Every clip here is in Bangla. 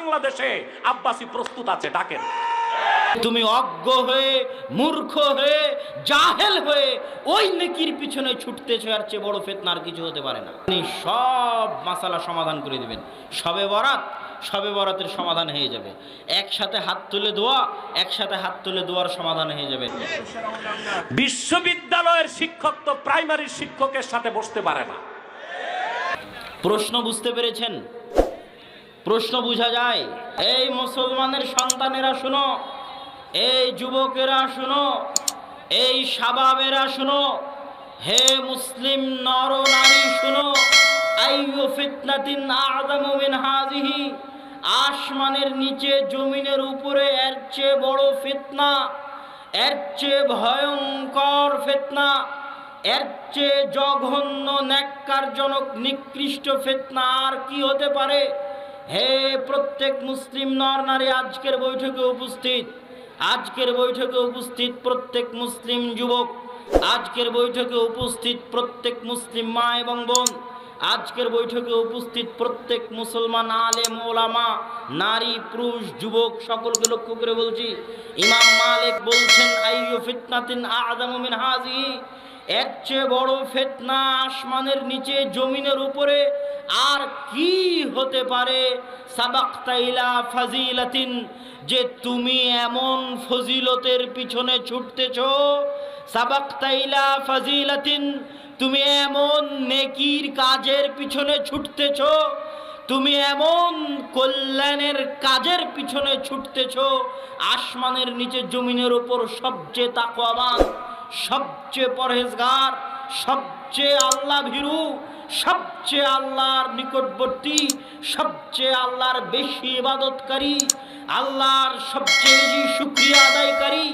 বাংলাদেশে আব্বাসি প্রস্তুত আছে ডাকেন। তুমি অজ্ঞ হয়ে মূর্খ হয়ে জাহেল হয়ে ওই নেকির পিছনে ছুটতেছ আর চেয়ে বড় ফেতনার কিছু হতে পারে না। আপনি সব মাসালা সমাধান করে দিবেন। সবে বরাত সবে বরাতের সমাধান হয়ে যাবে। একসাথে হাত তুলে দোয়া একসাথে হাত তুলে দোয়ার সমাধান হয়ে যাবে। বিশ্ববিদ্যালয়ের শিক্ষক তো প্রাইমারি শিক্ষকের সাথে বসতে পারে না। প্রশ্ন বুঝতে পেরেছেন? প্রশ্ন বোঝা যায়, এই মুসলমানের সন্তানেরা শুনো, এই যুবকেরা শুনো, এই শাবাবেরা শুনো, হে মুসলিম নর নারী শুনো মিন আসমানের নিচে জমিনের উপরে এর চেয়ে বড় ফিতনা, এর চেয়ে ভয়ঙ্কর ফিতনা, এর চেয়ে জঘন্য, ন্যাক্কারজনক, নিকৃষ্ট ফেতনা আর কি হতে পারে? হে প্রত্যেক মুসলিম নর নারী, আজকের বৈঠকে উপস্থিত, আজকের বৈঠকে উপস্থিত প্রত্যেক মুসলিম যুবক, আজকের বৈঠকে উপস্থিত প্রত্যেক মুসলিম মা এবং বোন, আজকের বৈঠকে উপস্থিত প্রত্যেক মুসলমান আলেম, ওলামা, নারী, পুরুষ, যুবক, সকলকে লক্ষ্য করে বলছি, ইমাম মালিক বলছেন, আইয়ু ফিতনাতিন আযামু মিন হাযিহি, এর চেয়ে বড় ফেতনা আসমানের নিচে, জমিনের উপরে আর কি হতে পারে? ফাজিলাতিন, যে তুমি এমন ফজিলতের পিছনে ছুটতেছ। সাবাক্তাইলা ফাজিলাতিন, তুমি এমন নেকির কাজের পিছনে ছুটতেছ। তুমি এমন কল্যাণের কাজের পিছনে ছুটতেছ। আসমানের নিচে জমিনের উপর সবচেয়ে তাকওয়াবান, সবচেয়ে পরহেজগার সবচেয়ে আল্লাহ ভীরু সবচেয়ে আল্লাহর নিকটবর্তী, সবচেয়ে আল্লাহর বেশি ইবাদতকারী, আল্লাহর সবচেয়ে বেশি শুক্রিয়া আদায়কারী,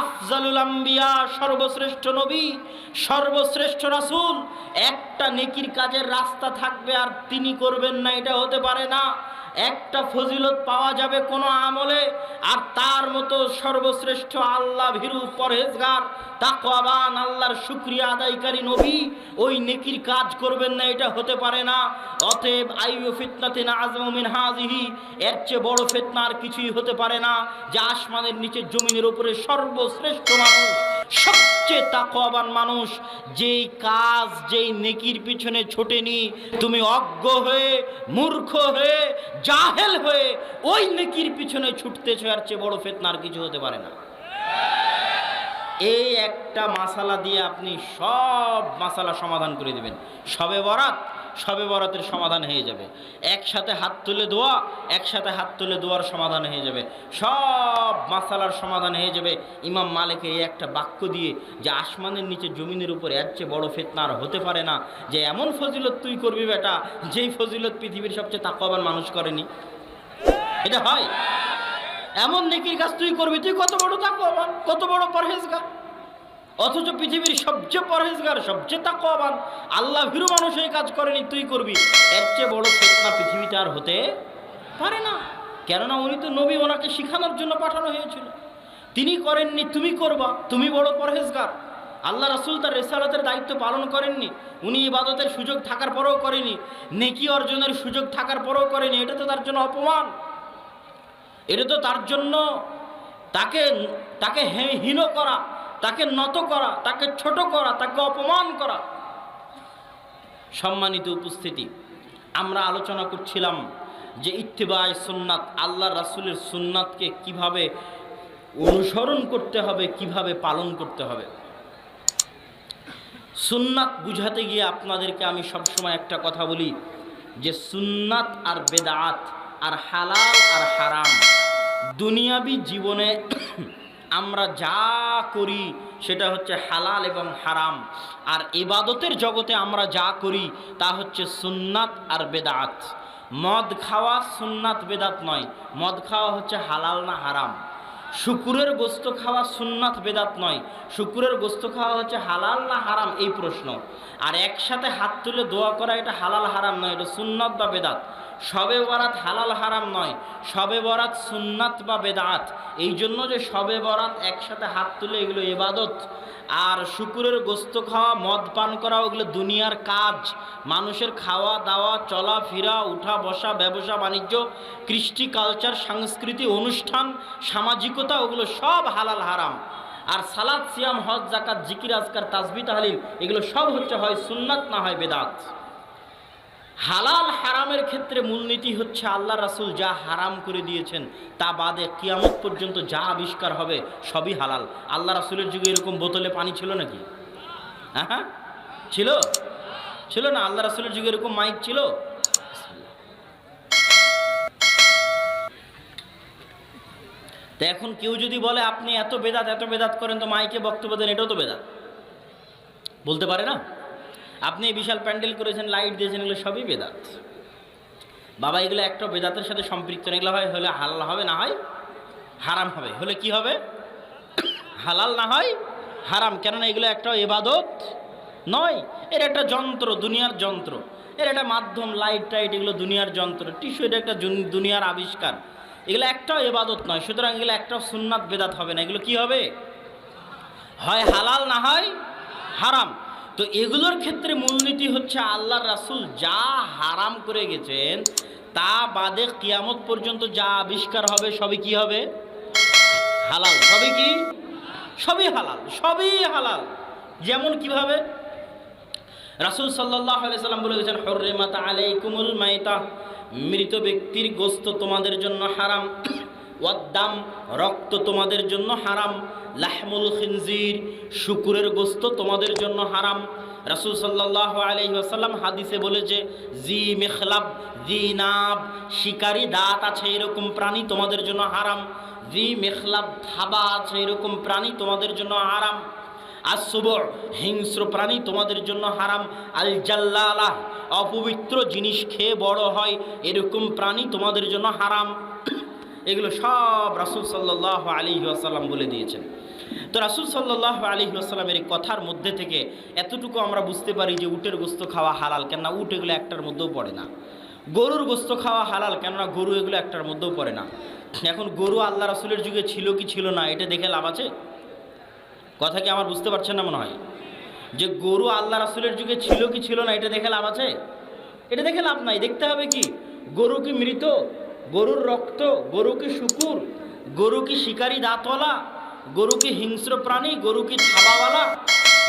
আফজালুল আম্বিয়া, সর্বশ্রেষ্ঠ নবী, সর্বশ্রেষ্ঠ রাসুল। একটা নেকির কাজের রাস্তা থাকবে আর তিনি করবেন না, এটা হতে পারে না। একটা ফজিলত পাওয়া যাবে কোনো আমলে, আর তার মতো সর্বশ্রেষ্ঠ আল্লাহ ভীরু পরহেজগার, তাকওয়াবান, আল্লাহর শুক্রিয়া আদায়কারী নবী, ওই নেকির কাজ করবেন না, এটা হতে পারে না। অতএব আইয়ু ফিতনাতিন আযমু মিন হাজিহি এর চেয়ে বড় ফিতনা আর কিছুই হতে পারে না, যে আসমানের নিচে জমিনের উপরে সর্বশ্রেষ্ঠ মানুষ সবচেয়ে তাকওয়াবান মানুষ, যেই কাজ, যেই নেকির পিছনে ছোটেনি, তুমি অজ্ঞ হয়ে, মূর্খ হয়ে, জাহেল হয়ে, ওই নেকির পিছনে ছুটতেছ আর চেয়ে বড় ফেতনার কিছু হতে পারে না। এই একটা মাসালা দিয়ে আপনি সব মাসালা সমাধান করে দেবেন। সবে বরাত সবে বরাতের সমাধান হয়ে যাবে। একসাথে হাত তুলে দোয়া, একসাথে হাত তুলে দোয়ার সমাধান হয়ে যাবে। সব মাসালার সমাধান হয়ে যাবে। ইমাম মালিক এই একটা বাক্য দিয়ে যে আসমানের নিচে জমিনের উপর এর চেয়ে বড় ফেতনা আর হতে পারে না, যে এমন ফজিলত তুই করবি বেটা, যেই ফজিলত পৃথিবীর সবচেয়ে তাকওয়াবান মানুষ করেনি। এটা হয়। এমন নেকির কাজ তুই করবি, তুই কত বড় তাকওয়াবান, কত বড় পরহেজগার। অথচ পৃথিবীর সবচেয়ে পরহেজগার, সবচেয়ে তাকওয়াবান, আল্লাহ ভীরু মানুষ এই কাজ করেনি, তুই করবি? এর চেয়ে বড় ফেতনা পৃথিবীতে আর হতে পারে না। কেননা উনি তো নবী, ওনাকে শিখানোর জন্য পাঠানো হয়েছিল। তিনি করেননি, তুমি করবা, তুমি বড় পরহেজগার। আল্লাহ রাসুল তার রেসালাতের দায়িত্ব পালন করেননি, উনি ইবাদতের সুযোগ থাকার পরেও করেনি, নেকি অর্জনের সুযোগ থাকার পরেও করেনি, এটা তো তার জন্য অপমান। এটা তো তার জন্য তাকে তাকে হীন করা তাকে নত করা, তাকে ছোট করা, তাকে অপমান করা। সম্মানিত উপস্থিতি, আমরা আলোচনা করছিলাম যে ইত্তেবায় সুন্নাত আল্লাহ রাসুলের সুন্নাতকে কীভাবে অনুসরণ করতে হবে, কীভাবে পালন করতে হবে। সুন্নাত বুঝাতে গিয়ে আপনাদেরকে আমি সবসময় একটা কথা বলি যে সুন্নাত আর বেদাত আর হালাল আর হারাম, দুনিয়াবি জীবনে আমরা যা করি সেটা হচ্ছে হালাল এবং হারাম। আর ইবাদতের জগতে আমরা যা করি তা হচ্ছে সুন্নাত আর বেদাত। মদ খাওয়া সুন্নাত, বেদাত নয়। মদ খাওয়া হচ্ছে হালাল না হারাম। শুকুরের গোস্ত খাওয়া সুন্নাত, বেদাত নয়। শুকুরের গোস্ত খাওয়া হচ্ছে হালাল না হারাম, এই প্রশ্ন। আর একসাথে হাত তুলে দোয়া করা এটা হালাল হারাম নয়, এটা সুন্নাত বা বেদাত। সবে বরাত হালাল হারাম নয়, সবে বরাত সুন্নাত বা বেদাত। এই জন্য যে সবে বরাত একসাথে হাত তুলে এগুলো এবাদত আর শুকুরের গোস্ত খাওয়া, মদ পান করা, ওগুলো দুনিয়ার কাজ। মানুষের খাওয়া, দাওয়া চলাফেরা উঠা, বসা, ব্যবসা, বাণিজ্য, কৃষ্টি কালচার সংস্কৃতি অনুষ্ঠান, সামাজিকতা, ওগুলো সব হালাল হারাম। আর সালাদ, সিয়াম, হজ জাকাত জিকির, আজকার, তাসবি, তাহলিল, এগুলো সব হচ্ছে হয় সুন্নাত না হয় বেদাত। হালাল হারামের ক্ষেত্রে মূলনীতি হচ্ছে আল্লাহ রাসুল যা হারাম করে দিয়েছেন, তা বাদে কিয়ামত পর্যন্ত যা আবিষ্কার হবে সবই হালাল। আল্লাহ রাসূলের যুগে এরকম বোতলে পানি ছিল নাকি? হ্যাঁ হ্যাঁ? ছিল? ছিল না? আল্লাহ রাসূলের যুগে এরকম মাইক ছিল? তো এখন কেউ যদি বলে, আপনি এত বেদাত এত বেদাত করেন, তো মাইকে বক্তব্য দেন, এটাও তো বেদাত। বলতে পারে না? আপনি বিশাল প্যান্ডেল করেছেন, লাইট দিয়েছেন, এগুলো সবই বেদাত। বাবা, এগুলো একটা বেদাতের সাথে সম্পৃক্ত। এগুলো হয় হলে হালাল হবে না হয় হারাম হবে। হলে কি হবে? হালাল না হয় হারাম। কেননা এগুলো একটা এবাদত নয়, এর একটা যন্ত্র, দুনিয়ার যন্ত্র। এর একটা মাধ্যম, লাইট টাইট, এগুলো দুনিয়ার যন্ত্র। টিস্যু, এটা একটা দুনিয়ার আবিষ্কার। এগুলো একটাও এবাদত নয়, সুতরাং এগুলো একটাও সুন্নাত বেদাত হবে না। এগুলো কি হবে? হয় হালাল না হয় হারাম। তো এগুলোর ক্ষেত্রে মূলনীতি হচ্ছে আল্লাহ রাসূল যা হারাম করে গেছেন, তা বাদে কিয়ামত পর্যন্ত যা আবিষ্কার হবে সবই কি হবে? হালাল। সবই কি? সবই হালাল। সবই হালাল। যেমন কীভাবে? রাসূল সাল্লাম বলে গেছেন হররিমাত আলাইকুমুল মাইতা। মৃত ব্যক্তির গোস্ত তোমাদের জন্য হারাম। ওয়াদ্দাম, রক্ত তোমাদের জন্য হারাম, লাহমুল খিনজির, শুকুরের গোস্ত তোমাদের জন্য হারাম। রাসূল সাল্লাল্লাহু আলাইহি ওয়াসাল্লাম হাদিসে বলেছে, জি মেখলাব, জি নাব, শিকারি দাঁত আছে এরকম প্রাণী তোমাদের জন্য হারাম। জি মেখলাব, থাবা আছে এরকম প্রাণী তোমাদের জন্য হারাম। আসবর হিংস্র প্রাণী তোমাদের জন্য হারাম। আল জাল্লালাহ অপবিত্র জিনিস খেয়ে বড় হয়, এরকম প্রাণী তোমাদের জন্য হারাম। এগুলো সব রাসূল সাল্লাহ আলী আসাল্লাম বলে দিয়েছেন। তো রাসূল সাল্লাহ আলী আসাল্লামের এই কথার মধ্যে থেকে এতটুকু আমরা বুঝতে পারি যে উটের গোস্ত খাওয়া হালাল, কেননা উট এগুলো একটার মধ্যেও পড়ে না। গরুর গোস্ত খাওয়া হালাল, কেননা গরু এগুলো একটার মধ্যেও পড়ে না। এখন গরু আল্লাহ রাসূলের যুগে ছিল কি ছিল না, এটা দেখে লাভ আছে? কথা কি আমার বুঝতে পারছেন না মনে হয়? যে গরু আল্লাহ রাসূলের যুগে ছিল কি ছিল না, এটা দেখে লাভ আছে? এটা দেখে লাভ নাই, দেখতে হবে কি? গরু কি মৃত? গরুর রক্ত, গরু কি শুকুর, গরু কি শিকারী দাঁতওয়ালা, গরু কি হিংস্র প্রাণী, গরু কি থাবাওয়ালা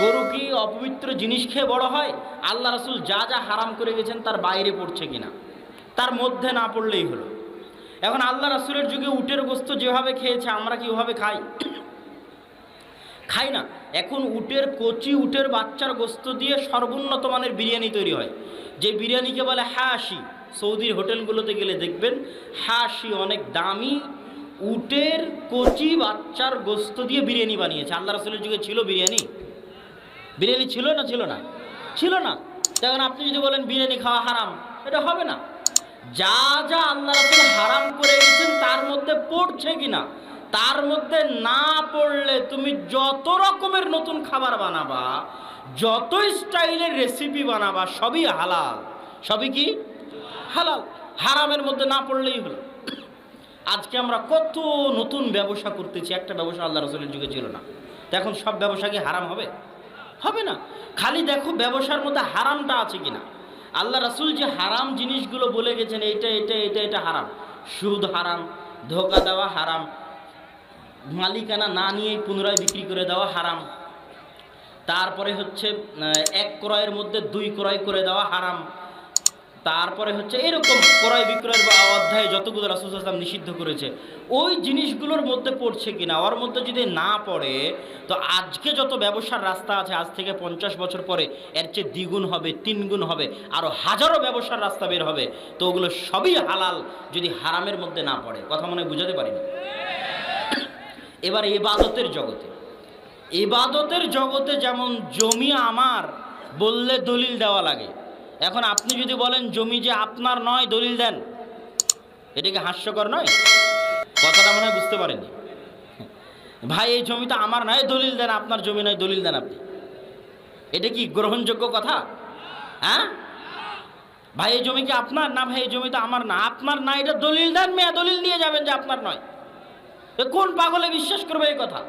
গরু কি অপবিত্র জিনিস খেয়ে বড় হয়, আল্লাহ রাসূল যা যা হারাম করে গেছেন তার বাইরে পড়ছে কিনা? তার মধ্যে না পড়লেই হলো। এখন আল্লাহ রাসূলের যুগে উটের গোস্ত যেভাবে খেয়েছে, আমরা কি ওভাবে খাই? খাই না। এখন উটের কচি, উটের বাচ্চার গোস্ত দিয়ে সর্বোন্নত মানের বিরিয়ানি তৈরি হয়। যে বিরিয়ানিকে বলে হাসি সৌদির হোটেলগুলোতে গেলে দেখবেন হাসি অনেক দামি, উটের কচি বাচ্চার গোস্ত দিয়ে বিরিয়ানি বানিয়েছে। আল্লাহ রাসুলের যুগে ছিল বিরিয়ানি? বিরিয়ানি ছিল না ছিল না? ছিল না। তখন আপনি যদি বলেন বিরিয়ানি খাওয়া হারাম, এটা হবে না। যা যা আল্লাহ রাসুল হারাম করে গেছেন তার মধ্যে পড়ছে কিনা তার মধ্যে না পড়লে তুমি যত রকমের নতুন খাবার বানাবা, যত স্টাইলের রেসিপি বানাবা, সবই হালাল। সবই কি? হালাল, হারামের মধ্যে না পড়লেই হলো। আজকে আমরা কত নতুন ব্যবসা করতেছি, একটা ব্যবসা আল্লাহ রসুলের যুগে ছিল না। এখন সব ব্যবসা কি হারাম হবে? হবে না। খালি দেখো ব্যবসার মধ্যে হারামটা আছে কিনা। আল্লাহ রাসূল যে হারাম জিনিসগুলো বলে গেছেন, এটা এটা এটা এটা হারাম। সুদ হারাম, ধোকা দেওয়া হারাম। মালিকানা না নিয়ে পুনরায় বিক্রি করে দেওয়া হারাম। তারপরে হচ্ছে এক ক্রয়ের মধ্যে দুই ক্রয় করে দেওয়া হারাম। তারপরে হচ্ছে এরকম ক্রয় বিক্রয়ের বা অধ্যায়ে যতগুলো রাসুল আসলাম নিষিদ্ধ করেছে, ওই জিনিসগুলোর মধ্যে পড়ছে কিনা, ওর মধ্যে যদি না পড়ে, তো আজকে যত ব্যবসার রাস্তা আছে, আজ থেকে পঞ্চাশ বছর পরে এর চেয়ে দ্বিগুণ হবে, তিনগুণ হবে আরও হাজারো ব্যবসার রাস্তা বের হবে, তো ওগুলো সবই হালাল যদি হারামের মধ্যে না পড়ে। কথা মনে হয় পারি না? এবার এবাদতের জগতে। এবাদতের জগতে যেমন জমি আমার, বললে দলিল দেওয়া লাগে। এখন আপনি যদি বলেন, জমি যে আপনার নয়, দলিল দেন। এটা কি হাস্যকর নয়? কথাটা মনে হয় বুঝতে পারেননি। ভাই, এই জমিটা আমার নয়, দলিল দেন। আপনার জমি নয়, দলিল দেন আপনি। এটা কি গ্রহণযোগ্য কথা? হ্যাঁ? ভাই, এই জমি কি আপনার? না ভাই, এই জমি তো আমার না। আপনার না, এটা দলিল দেন, মেয়া। দলিল নিয়ে যাবেন যে আপনার নয়। কোন পাগলে বিশ্বাস করবে এই কথা?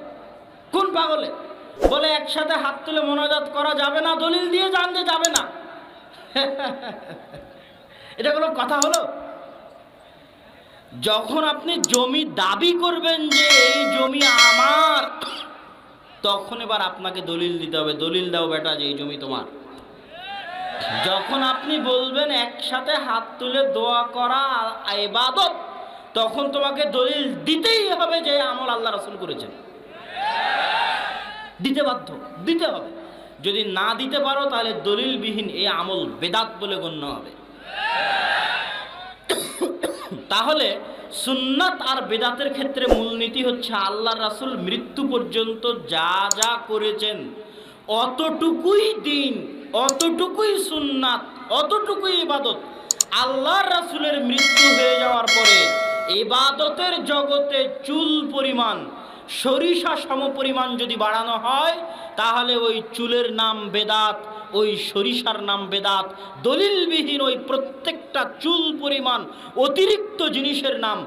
কোন পাগলে? বলে একসাথে হাত তুলে মোনাজাত করা যাবে না, দলিল দিয়ে জানতে যাবে না। এটা কোনো কথা হলো? যখন আপনি জমি দাবি করবেন যে এই জমি আমার, তখন এবার আপনাকে দলিল দিতে হবে। দলিল দাও বেটা যে এই জমি তোমার। যখন আপনি বলবেন একসাথে হাত তুলে দোয়া করা ইবাদত, তখন তোমাকে দলিল দিতেই হবে যে আমল আল্লাহ রসুল করেছেন। দিতে বাধ্য, দিতে হবে। যদি না দিতে পারো, তাহলে দলিলবিহীন এই আমল বেদাত বলে গণ্য হবে। তাহলে সুন্নাত আর বেদাতের ক্ষেত্রে মূলনীতি হচ্ছে আল্লাহ রাসুল মৃত্যু পর্যন্ত যা যা করেছেন, অতটুকুই দিন, অতটুকুই সুন্নাত, অতটুকুই ইবাদত, আল্লাহর রাসুলের মৃত্যু হয়ে যাওয়ার পরে ইবাদতের জগতে চুল পরিমাণ সরিষা সমপরিমাণ যদি বাড়ানো হয়, তাহলে ওই চুলের নাম বেদাত, ওই সরিষার নাম বেদাত। দলিলবিহীন ওই প্রত্যেকটা চুল পরিমাণ, অতিরিক্ত জিনিসের নাম।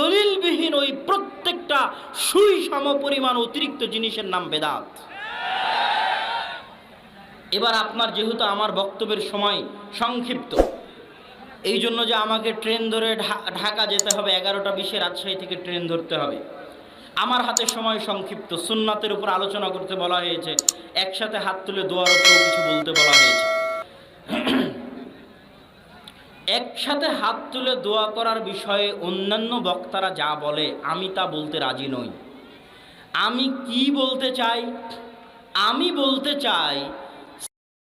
দলিলবিহীন ওই প্রত্যেকটা সুই সম পরিমাণ অতিরিক্ত জিনিসের নাম বেদাত। এবার আপনার যেহেতু আমার বক্তব্যের সময় সংক্ষিপ্ত এই জন্য যে আমাকে ট্রেন ধরে ঢাকা যেতে হবে, এগারোটা বিশে রাজশাহী থেকে ট্রেন ধরতে হবে। আমার হাতে সময় সংক্ষিপ্ত। সুন্নাতের উপর আলোচনা করতে বলা হয়েছে। একসাথে হাত তুলে দোয়ার উপরেও কিছু বলতে বলা হয়েছে। একসাথে হাত তুলে দোয়া করার বিষয়ে অন্যান্য বক্তারা যা বলে, আমি তা বলতে রাজি নই। আমি কি বলতে চাই? আমি বলতে চাই